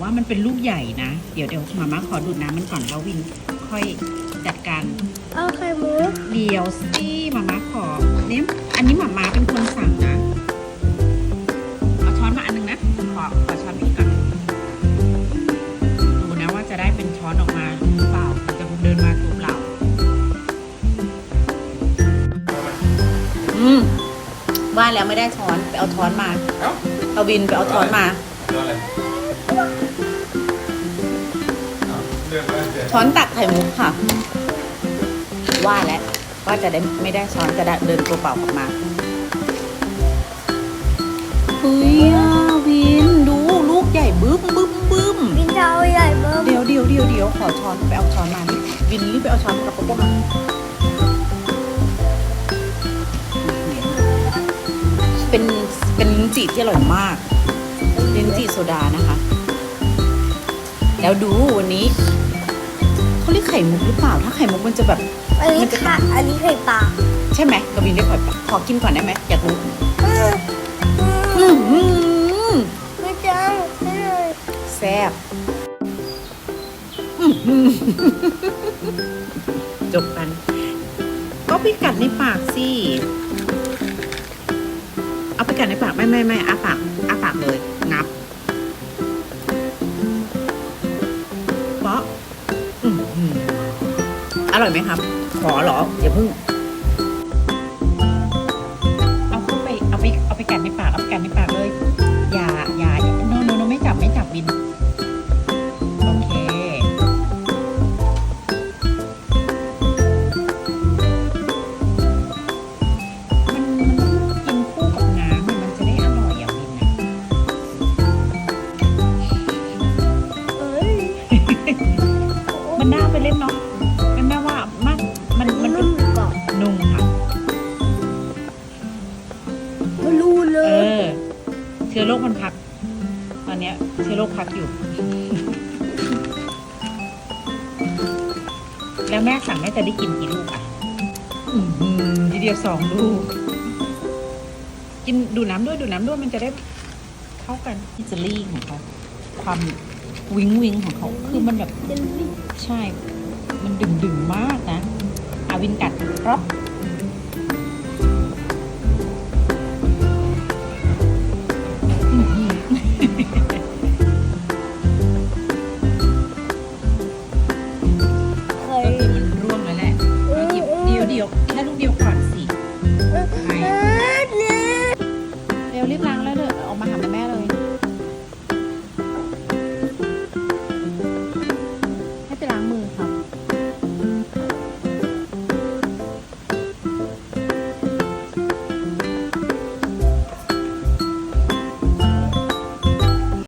ว่ามันเป็นลูกใหญ่นะ เดี๋ยวเดี๋ยวมาม่าขอดูดน้ำมันก่อนแล้ววินค่อยจัดการ เอาไข่มุกเดี๋ยวสิมาม่าขอเนี่ยอันนี้มาม่าเป็นคนสั่งนะเอาช้อนมาอันนึงนะขอขอช้อนพี่ก่อนดูนะว่าจะได้เป็นช้อนออกมาหรือเปล่ามันจะเดินมาตัวเปล่าอืมว่าแล้วไม่ได้ช้อนไปเอาช้อนมาเอ้าเอาวินไปเอาช้อนมาเช้อนตักไข่มุกค่ะ ว่าแล้วว่าจะได้ไม่ได้ช้อนจะได้เดินตัวเปล่ากลับมาเฮ้ยอะวินดูลูกใหญ่บึ้มบึ้มบึ้มวินจะเอาใหญ่เบิ้มเดี๋ยวเดี๋ยวเดี๋ยวเดี๋ยวขอช้อนไปเอาช้อนมานี่วินรีบไปเอาช้อนกับโป๊ะมาเป็นเป็นลิ้นจี่ที่อร่อยมากลิ้นจี่โซดานะคะ แล้วดูวันนี้ เขาเรียกไข่มุกหรือเปล่า ถ้าไข่มุกมันจะแบบอันนี้ค่ะ อันนี้ไข่ปลาใช่ไหมกวินเรียกไข่ปลาขอกินก่อนได้ไหมอยากรู้อืมอือื้มอหือไม่จังไม่เลยแซ่บอื้อหือจบกัน ก็ไปกัดในปากสิ เอาไปกัดในปากไม่ไม่ไม่อาปากอาปากเลย งับ อร่อยไหมครับขอหรออย่าเพิ่ง เอาเข้าไปเอาไปเอาไปกัดในปากเอาไปกัดในปากเลย อย่าอย่าโนโนโนไม่จับไม่จับวิน โอเค มันมันกินคู่กับน้ำอะมันจะได้อร่อยอะวินนะเอ้ย มันน่าไปเล่นเนาะ อโรคมันพัก ตอนเนี้ยเชื้อโรคพักอยู่ แล้วแม่สั่งแม่จะได้กินกี่ลูกอะอือหือทีเดียวสองลูก กินดูดน้ำด้วยดูดน้ำด้วยมันจะได้เข้ากันพิจลี่ของเขาความวิงวิงของเขาคือมันแบบเจลลี่ใช่ มันดึงดึงๆมากนะอาวินกัดครับ ดียวแค่ลูกเดียวก่อนสิ เร็วรีบล้างแล้วเถอะออกมาหาแม่เลย